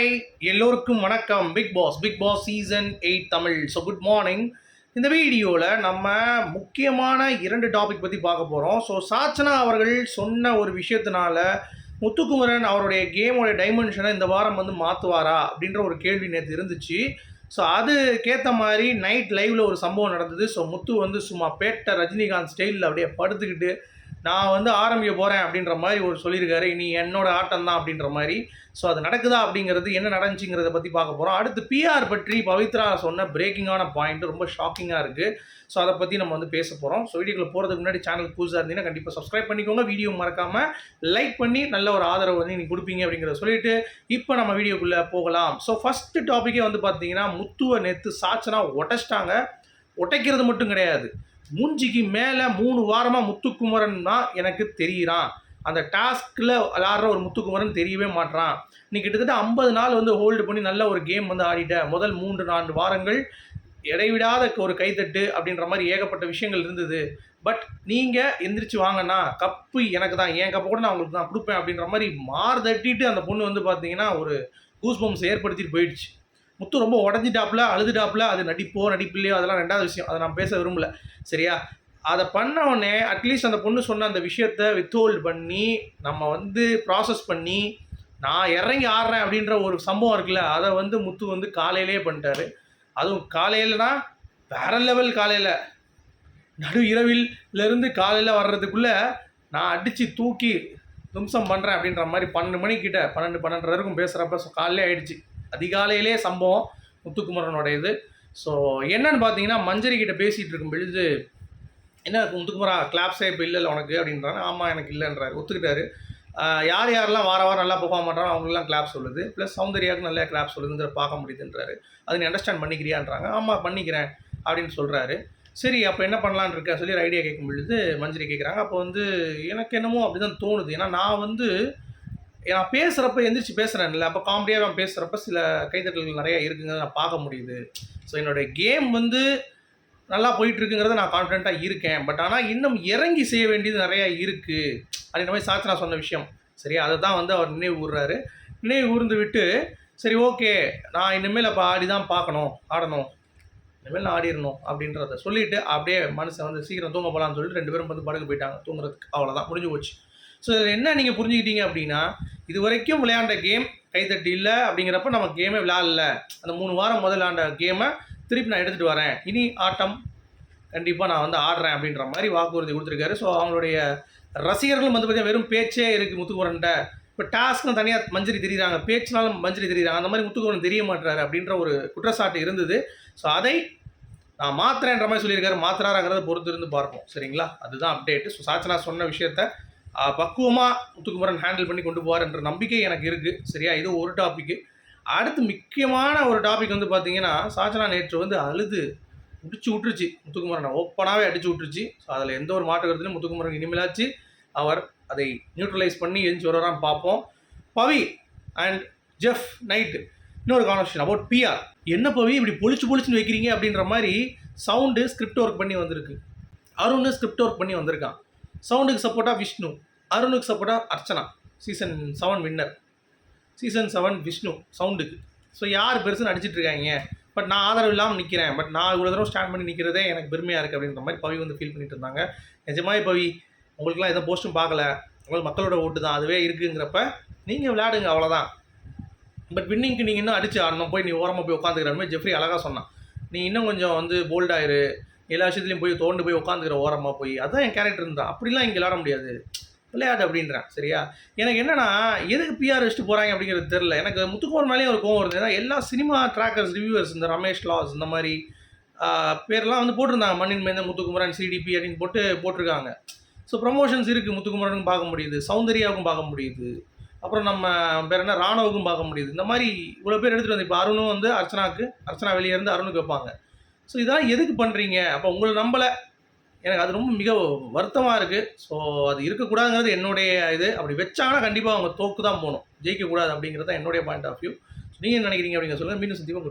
Hi எல்லோருக்கும் வணக்கம். Bigg Boss Bigg Boss season eight Tamil. So good morning இந்த வீடியோவில் நம்ம முக்கியமான இரண்டு டாபிக் பற்றி பார்க்க போகிறோம் ஸோ சாச்சனா அவர்கள் சொன்ன ஒரு விஷயத்தினால முத்துக்குமரன் அவருடைய கேமோடைய டைமென்ஷனை இந்த வாரம் வந்து மாற்றுவாரா அப்படின்ற ஒரு கேள்வி நேற்று இருந்துச்சு. ஸோ அதுக்கேற்ற மாதிரி நைட் லைவில் ஒரு சம்பவம் நடந்தது. ஸோ முத்து வந்து சும்மா பேட்ட ரஜினிகாந்த் ஸ்டைலில் அப்படியே படுத்துக்கிட்டு நான் வந்து ஆரம்பிக்க போகிறேன் அப்படின்ற மாதிரி ஒரு சொல்லியிருக்காரு. இனி என்னோட ஆட்டம் தான் அப்படின்ற மாதிரி. ஸோ அது நடக்குதா அப்படிங்கிறது என்ன நடந்துச்சுங்கிறத பற்றி பார்க்க போகிறோம் அடுத்து பிஆர் பற்றி பவித்ரா சொன்ன பிரேக்கிங்கான பாயிண்ட் ரொம்ப ஷாக்கிங்காக இருக்குது ஸோ அதை பற்றி நம்ம வந்து பேச போகிறோம் ஸோ வீடியோக்குள்ள போகிறதுக்கு முன்னாடி சேனல் புதுசாக இருந்தீங்கன்னா கண்டிப்பாக சப்ஸ்கிரைப் பண்ணிக்கோங்க. வீடியோ மறக்காமல் லைக் பண்ணி நல்ல ஒரு ஆதரவு வந்து நீங்கள் கொடுப்பீங்க அப்படிங்கிறத சொல்லிட்டு இப்போ நம்ம வீடியோக்குள்ளே போகலாம். ஸோ ஃபஸ்ட்டு டாப்பிக்கே வந்து பார்த்தீங்கன்னா முத்துவை நேற்று சாச்சனா உடச்சிட்டாங்க. உடைக்கிறது மட்டும் கிடையாது. மூஞ்சிக்கு மேலே மூணு வாரமாக முத்துக்குமரன் தான் எனக்கு தெரியுறான். அந்த டாஸ்கில் விளாட்ற ஒரு முத்துக்குமரன் தெரியவே மாட்றான். நீ கிட்டத்தட்ட ஐம்பது நாள் வந்து ஹோல்டு பண்ணி நல்ல ஒரு கேம் வந்து ஆடிட்ட. முதல் மூன்று நான்கு வாரங்கள் இடைவிடாத ஒரு கைத்தட்டு அப்படின்ற மாதிரி ஏகப்பட்ட விஷயங்கள் இருந்தது. பட் நீங்கள் எந்திரிச்சு வாங்கன்னா கப்பு எனக்கு தான். என் கப்பை கூட நான் உங்களுக்கு நான் கொடுப்பேன் அப்படின்ற மாதிரி மார் தட்டிட்டு அந்த பொண்ணு வந்து பார்த்தீங்கன்னா ஒரு கூஸ்பம்ஸ் ஏற்படுத்திட்டு போயிடுச்சு. முத்து ரொம்ப உடஞ்சிட்டாப்புல அழுதுட்டாப்புல அது நடிப்போ நடிப்பில்லையோ அதெல்லாம் ரெண்டாவது விஷயம். அதை நான் பேச விரும்பல. சரியா? அதை பண்ண உடனே அட்லீஸ்ட் அந்த பொண்ணு சொன்ன அந்த விஷயத்த வித்ஹோல்டு பண்ணி நம்ம வந்து ப்ராசஸ் பண்ணி நான் இறங்கி ஆடுறேன் அப்படின்ற ஒரு சம்பவம் இருக்குல்ல அதை வந்து முத்து வந்து காலையிலேயே பண்ணிட்டாரு. அதுவும் காலையிலனா வேற லெவல் காலையில். நடு இரவிலேருந்து காலையில் வர்றதுக்குள்ளே நான் அடித்து தூக்கி தும்சம் பண்ணுறேன் அப்படின்ற மாதிரி பன்னெண்டு மணிக்கிட்ட பன்னெண்டு பன்னெண்டரை வரைக்கும் பேசுகிறப்ப காலையிலே ஆயிடுச்சு. அதிகாலையிலே சம்பவம் முத்துக்குமரனோட இது ஸோ என்னன்னு பார்த்தீங்கன்னா மஞ்சரி கிட்ட பேசிகிட்டு இருக்கும் பொழுது என்ன முத்துக்குமரா கிளாப்ஸே இப்போ இல்லை உனக்கு? அப்படின்றாங்க ஆமாம் எனக்கு இல்லைன்றாரு. ஒத்துக்கிட்டாரு. யார் யாரெல்லாம் வார வாரம் நல்லா பெர்ஃபார்ம் பண்ணுறாங்க அவங்களெலாம் கிளாப் சொல்லுது. ப்ளஸ் சௌந்தர்யாவுக்கு நல்லா கிளாப் சொல்லுதுங்கிற பார்க்க முடியுதுன்றாரு. அதை நீ அண்டர்ஸ்டாண்ட் பண்ணிக்கிறியான்றாங்க. ஆமாம் பண்ணிக்கிறேன் அப்படின்னு சொல்கிறாரு சரி அப்போ என்ன பண்ணலான்னு இருக்க? சொல்லி ஒரு ஐடியா கேட்கும் பொழுது மஞ்சரி கேட்குறாங்க. அப்போ வந்து எனக்கு என்னமோ அப்படி தான் தோணுது. ஏன்னா நான் வந்து நான் பேசுகிறப்ப எந்திரிச்சு பேசுகிறேன்ல அப்போ காமெடியாக நான் பேசுகிறப்ப சில கைத்தட்டல்கள் நிறையா இருக்குங்கிறத நான் பார்க்க முடியுது. ஸோ என்னுடைய கேம் வந்து நல்லா போயிட்டுருக்குங்கிறத நான் கான்ஃபிடென்ட்டாக இருக்கேன். பட் ஆனால் இன்னும் இறங்கி செய்ய வேண்டியது நிறையா இருக்குது அப்படின்ற மாதிரி சாச்சனா சொன்ன விஷயம். சரியா அதை தான் வந்து அவர் நினைவு கூறுறாரு நினைவு கூர்ந்து விட்டு சரி ஓகே நான் இனிமேல் அப்போ ஆடி தான் பார்க்கணும் ஆடணும். இனிமேல் நான் ஆடிடணும் அப்படின்றத சொல்லிவிட்டு அப்படியே மனுஷன் வந்து சீக்கிரம் தூங்க போகலான்னு சொல்லிட்டு ரெண்டு பேரும் வந்து படுக்க போயிட்டாங்க. தூங்குறதுக்கு. அவ்வளோதான் முடிஞ்சு போச்சு. ஸோ என்ன நீங்கள் புரிஞ்சுக்கிட்டீங்க அப்படின்னா இது வரைக்கும் விளையாண்ட கேம் கைத்தட்டி இல்லை அப்படிங்கிறப்ப நம்ம கேமே விளையாடல. அந்த மூணு வாரம் முதல்ல ஆண்ட கேமை திருப்பி நான் எடுத்துகிட்டு வரேன். இனி ஆட்டம். கண்டிப்பாக நான் வந்து ஆடுறேன் அப்படின்ற மாதிரி வாக்குறுதி கொடுத்துருக்காரு. ஸோ அவங்களுடைய ரசிகர்களும் வந்து பார்த்தீங்கன்னா வெறும் பேச்சே இருக்குது முத்துக்குமரன்ட்ட இப்போ டாஸ்க்கும் தனியாக மஞ்சரி தெரியுறாங்க. பேச்சுனாலும் மஞ்சரி தெரியுறாங்க. அந்த மாதிரி முத்துக்குமரன் தெரிய மாட்டுறாரு அப்படின்ற ஒரு குற்றச்சாட்டு இருந்தது. ஸோ அதை நான் மாத்திரன்ற மாதிரி சொல்லியிருக்காரு. மாத்திராங்கிறத பொறுத்து இருந்து பார்ப்போம். சரிங்களா? அதுதான் அப்டேட்டு ஸோ சாச்சனா சொன்ன விஷயத்த பக்குவமாக முத்துக்குமரன் ஹேண்டில் பண்ணி கொண்டு போவார் என்ற நம்பிக்கை எனக்கு இருக்குது சரியா? இது ஒரு டாப்பிக்கு அடுத்து முக்கியமான ஒரு டாபிக் வந்து பார்த்தீங்கன்னா சாச்சனா நேற்று வந்து அழுது முடிச்சு விட்டுருச்சு முத்துக்குமரனை. ஓப்பனாகவே அடிச்சு விட்டுருச்சு ஸோ அதில் எந்த ஒரு மாற்று கருத்துலையும் முத்துக்குமரன் இனிமேலாச்சு. அவர் அதை நியூட்ரலைஸ் பண்ணி எழுந்து வருவாரான்னு பார்ப்போம். பவி அண்ட் ஜெஃப் நைட்டு இன்னொரு கான்வர்சேஷன் அபவுட் பிஆர் என்ன பவி? இப்படி பொழிச்சு பொழிச்சுன்னு வைக்கிறீங்க அப்படின்ற மாதிரி சவுண்டு ஸ்கிரிப்ட் ஒர்க் பண்ணி வந்திருக்கு. அருண் ஸ்கிரிப்ட் ஒர்க் பண்ணி வந்திருக்கான். சவுண்டுக்கு சப்போர்ட்டாக விஷ்ணு அருணுக்கு சப்போர்ட்டாக Archana season seven winner season seven Vishnu சவுண்டுக்கு. So யார் பெருசுன்னு அடிச்சிட்ருக்காங்க பட் நான் ஆதரவு இல்லாமல் நிற்கிறேன் பட் நான் இவ்வளோ தூரம் ஸ்டாண்ட் பண்ணி நிற்கிறதே எனக்கு பெருமையாக இருக்குது அப்படின்ற மாதிரி பவி வந்து ஃபீல் பண்ணிட்டு இருந்தாங்க. நிஜமாவே பவி உங்களுக்குலாம் எந்த போஸ்ட்டும் பார்க்கல. உங்களுக்கு மக்களோட ஓட்டு தான். அதுவே இருக்குங்கிறப்ப நீங்கள் விளையாடுங்க அவ்வளோதான் பட் வின்னிங்க்கு நீங்கள் இன்னும் அடிச்சு ஆடணும். போய் நீ ஓரமாக போய் உட்காந்துக்கிற மாதிரி ஜெஃப்ரி அழகாக சொன்னான். நீ இன்னும் கொஞ்சம் வந்து போல்டாயிரு எல்லா விஷயத்துலையும் போய் தோண்டு போய் உட்காந்துக்கிற ஓரமாக போய் அதுதான் என் கேரக்டர் இருந்தா அப்படிலாம் இங்கே விளாட முடியாது. விளையாடு அப்படின்றேன் சரியா? எனக்கு என்னன்னா எதுக்கு பிஆர் வச்சுட்டு போகிறாங்க அப்படிங்கிறது தெரில எனக்கு முத்துக்குமார் மேலேயும் ஒரு கோவம் வருது. ஏன்னா எல்லா சினிமா ட்ராக்கர்ஸ் ரிவ்யூவர்ஸ் இந்த ரமேஷ் லாஸ் இந்த மாதிரி பேர்லாம் வந்து போட்டிருந்தாங்க. மண்ணின் மேந்த முத்துக்குமரன் சிடிபி அப்படின்னு போட்டு போட்டிருக்காங்க. ஸோ ப்ரமோஷன்ஸ் இருக்குது முத்துக்குமரனுக்கும் பார்க்க முடியுது. சௌந்தர்யாவுக்கும் பார்க்க முடியுது. அப்புறம் நம்ம பேர் என்ன ராணுவுக்கும் பார்க்க முடியுது. இந்த மாதிரி இவ்வளோ பேர் எடுத்துகிட்டு வந்து இப்போ அருணும் வந்து அர்ச்சனாக்கு அர்ச்சனா வெளியே இருந்து அருணுக்கு வைப்பாங்க. ஸோ இதெல்லாம் எதுக்கு பண்ணுறீங்க அப்போ உங்களை நம்பலை. எனக்கு அது ரொம்ப மிக வருத்தமாக இருக்குது ஸோ அது இருக்கக்கூடாதுங்கிறது என்னுடைய இது. அப்படி வச்சாங்கன்னா கண்டிப்பாக அவங்க தோக்கு தான் போகணும். ஜெயிக்கக்கூடாது அப்படிங்கிறது தான் என்னுடைய பாயிண்ட் ஆஃப் வியூ நீங்கள் நினைக்கிறீங்க அப்படிங்கிற சொல்லுங்கள் மீண்டும் சந்திப்பாக